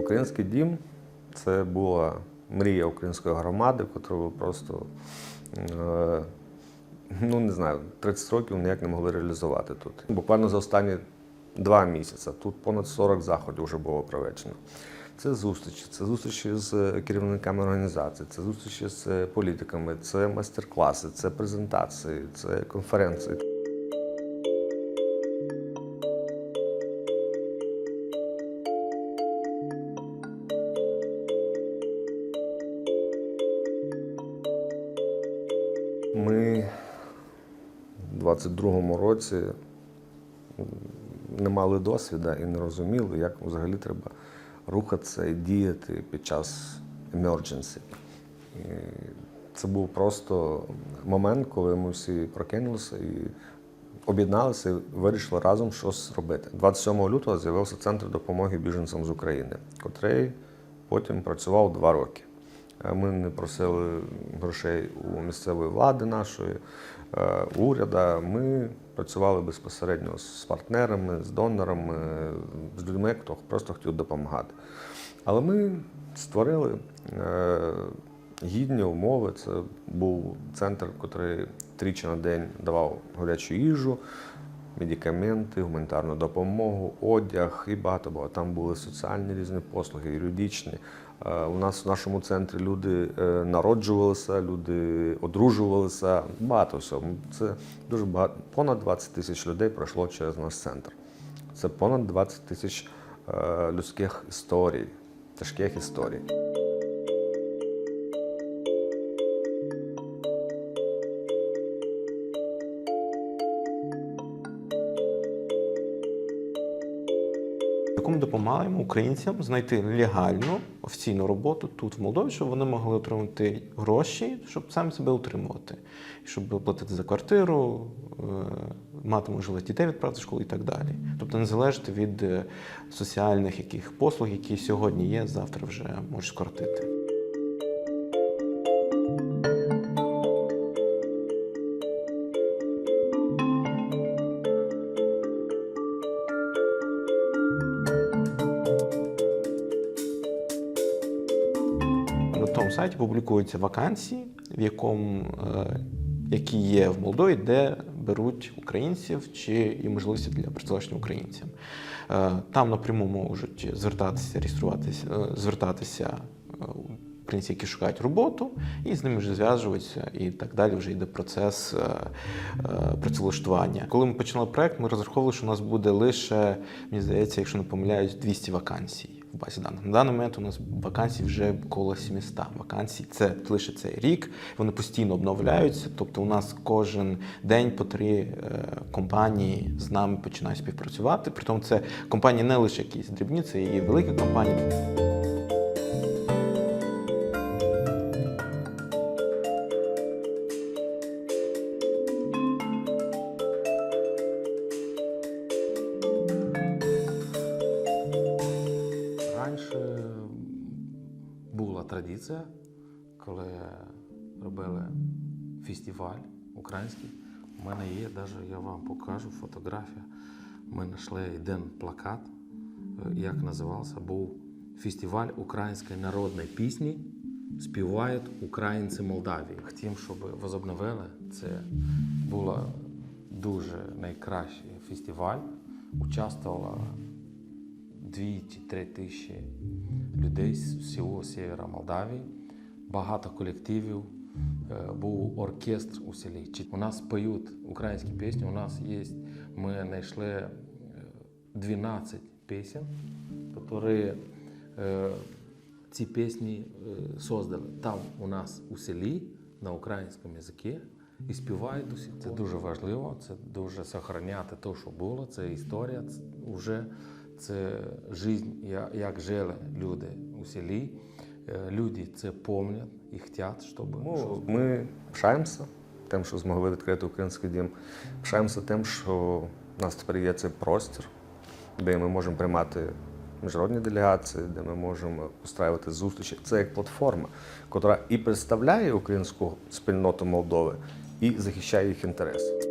Український дім це була мрія української громади, яку просто е, ну не знаю, 30 років ніяк не могли реалізувати тут. Буквально за останні два місяці тут понад 40 заходів вже було проведено. Це зустрічі, це зустрічі з керівниками організацій, це зустрічі з політиками, це майстер-класи, це презентації, це конференції. Ми в 22-му році не мали досвіду і не розуміли, як взагалі треба рухатися і діяти під час emergency. І це був просто момент, коли ми всі прокинулися і об'єдналися і вирішили разом щось робити. 27 лютого з'явився центр допомоги біженцям з України, котрий потім працював два роки. Ми не просили грошей у місцевої влади нашої, е, уряду. Ми працювали безпосередньо з партнерами, з донорами, з людьми, хто просто хотів допомагати. Але ми створили е, гідні умови. Це був центр, який тричі на день давав гарячу їжу, медикаменти, гуманітарну допомогу, одяг і багато. Там були соціальні різні послуги, юридичні. Е, У нас в нашому центрі люди е, народжувалися, люди одружувалися. Багато всього. Це дуже багато. Понад 20 тисяч людей пройшло через наш центр. Це понад 20 тисяч е, людських історій, тяжких історій. Допомагаємо українцям знайти легальну офіційну роботу тут, в Молдові, щоб вони могли отримати гроші, щоб самі себе утримувати, щоб платити за квартиру, е, мати можливість дітей відправити в школу і так далі. Тобто не залежати від е, соціальних яких послуг, які сьогодні є, завтра вже можуть скоротити. На сайті публікуються вакансії, в якому, е, які є в Молдові, де беруть українців чи є можливості для працевлаштування українцям. Е, Там напряму можуть звертатися, реєструватися, е, звертатися українці, які шукають роботу, і з ними вже зв'язуються, і так далі вже йде процес працевлаштування. Коли ми починали проект, ми розраховували, що у нас буде лише, мені здається, якщо не помиляюсь, 200 вакансій в базі даних. На даний момент у нас вакансій вже коло 700 вакансій. Це лише цей рік. Вони постійно обновляються. Тобто, у нас кожен день по три е, компанії з нами починають співпрацювати. Притом це компанії не лише якісь дрібні, це і великі компанії. Традиція, коли робили фестиваль український. У мене є, навіть я вам покажу фотографія. Ми знайшли один плакат, е, як називався, був фестиваль української народної пісні. Співають українці Молдавії. Хотім, щоб возобновили. Це був дуже найкращий фестиваль. Участвувало 2 чи 3 тисячі людей з всього севера Молдавії, багато колективів, е, був оркестр у селі. У нас поють українські пісні, у нас є, ми знайшли е, 12 пісень, які е, ці пісні е, создали там у нас у селі на українському язикі і співають усі. Це дуже важливо, це дуже сохраняти те, що було, це історія, вже це життя, я- як жили люди у селі. Е, Люди це пам'ятають і хочуть, щоб Ну, ми пишаємося тим, що змогли відкрити український дім. Пишаємося тим, що в нас тепер є цей простір, де ми можемо приймати міжнародні делегації, де ми можемо устраювати зустрічі. Це як платформа, яка і представляє українську спільноту Молдови, і захищає їх інтереси.